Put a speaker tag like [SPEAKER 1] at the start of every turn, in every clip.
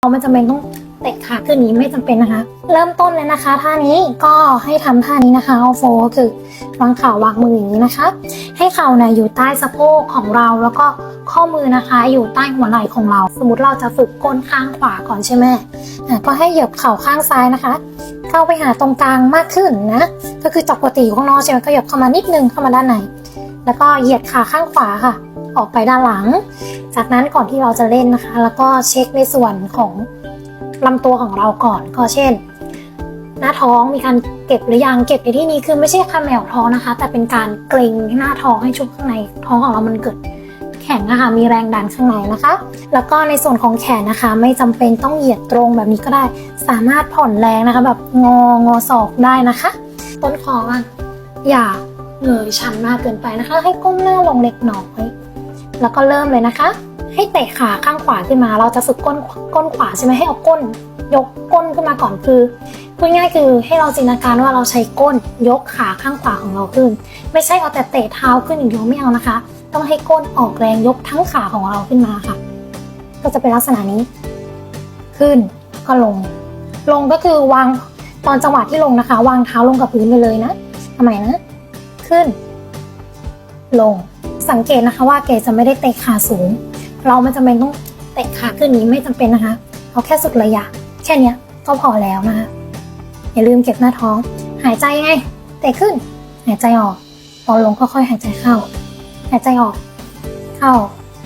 [SPEAKER 1] เราไม่จำเป็นต้องเตะขาขึ้นนี้ไม่จำเป็นนะคะ เริ่มต้นเลยนะคะ ท่านี้ก็ให้ทำท่านี้นะคะเอาโฟก็คือวางเข่าวางมืออย่างนี้นะคะ ให้เข่าเนี่ยอยู่ใต้สะโพกของเราแล้วก็ข้อมือนะคะอยู่ใต้หัวไหล่ของเรา สมมติเราจะฝึกก้นข้างขวาก่อนใช่ไหมอะก็ให้เหยียบเข่าข้างซ้ายนะคะ เข้าไปหาตรงกลางมากขึ้นนะก็คือจากปกติอยู่ข้างนอกใช่ไหมก็เหยียบเข้ามานิดนึงเข้ามาด้านในแล้วก็เหยียดขาข้างขวาค่ะ ออกไปด้านหลัง จากนั้นก่อนที่เราจะเล่นนะคะ แล้วก็เช็คในส่วนของลำตัวของเราก่อนก็เช่น หน้าท้องมีการเก็บหรือยังเก็บในที่นี้คือไม่ใช่คาแมวท้องนะคะ แต่เป็นการเกร็งหน้าท้องให้ชุบข้างในท้องของเรามันเกิดแข็งอะคะมีแรงดันข้างในนะคะ แล้วก็ในส่วนของแขนนะคะ ไม่จำเป็นต้องเหยียดตรงแบบนี้ก็ได้ สามารถผ่อนแรงนะคะ แบบงองอศอกได้นะคะ ต้นคออย่าเงยชันมากเกินไปนะคะ ให้ก้มหน้าลงเล็กน้อย แล้วก็เริ่มเลยนะคะ ให้เตะขาข้างขวาขึ้นมา เราจะฝึกก้นก้นขวาใช่ไหมให้เอาก้น ยกก้นขึ้นมาก่อนคือพูดง่ายคือให้เราจินตนาการว่าเราใช้ก้นยกขาข้างขวาของเราขึ้น ไม่ใช่เอาแต่เตะเท้าขึ้นอย่างเดียวไม่เอานะคะ ต้องให้ก้นออกแรงยกทั้งขาของเราขึ้นมาค่ะ ก็จะเป็นลักษณะนี้ ขึ้นก็ลง ลงก็คือวางตอนจังหวะที่ลงนะคะ วางเท้าลงกับพื้นไปเลยนะทำไมนะ ขึ้น ลง สังเกตนะคะว่าเกจะไม่ได้เตะขาสูง เราไม่จำเป็นต้องเตะขาขึ้นนี้ไม่จำเป็นนะคะเอาแค่สุดระยะ แค่นี้ก็พอแล้วนะคะอย่าลืมเก็บหน้าท้อง หายใจยังไง เตะขึ้น หายใจออก ตอนลงก็ค่อยหายใจเข้า หายใจออก เข้า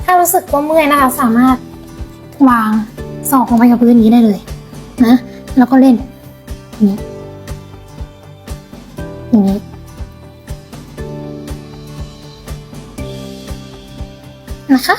[SPEAKER 1] ถ้ารู้สึกว่าเมื่อยนะคะ สามารถวางศอกลงไปกับพื้นนี้ได้เลยนะ แล้วก็เล่นนี้อย่างนี้ นะคะ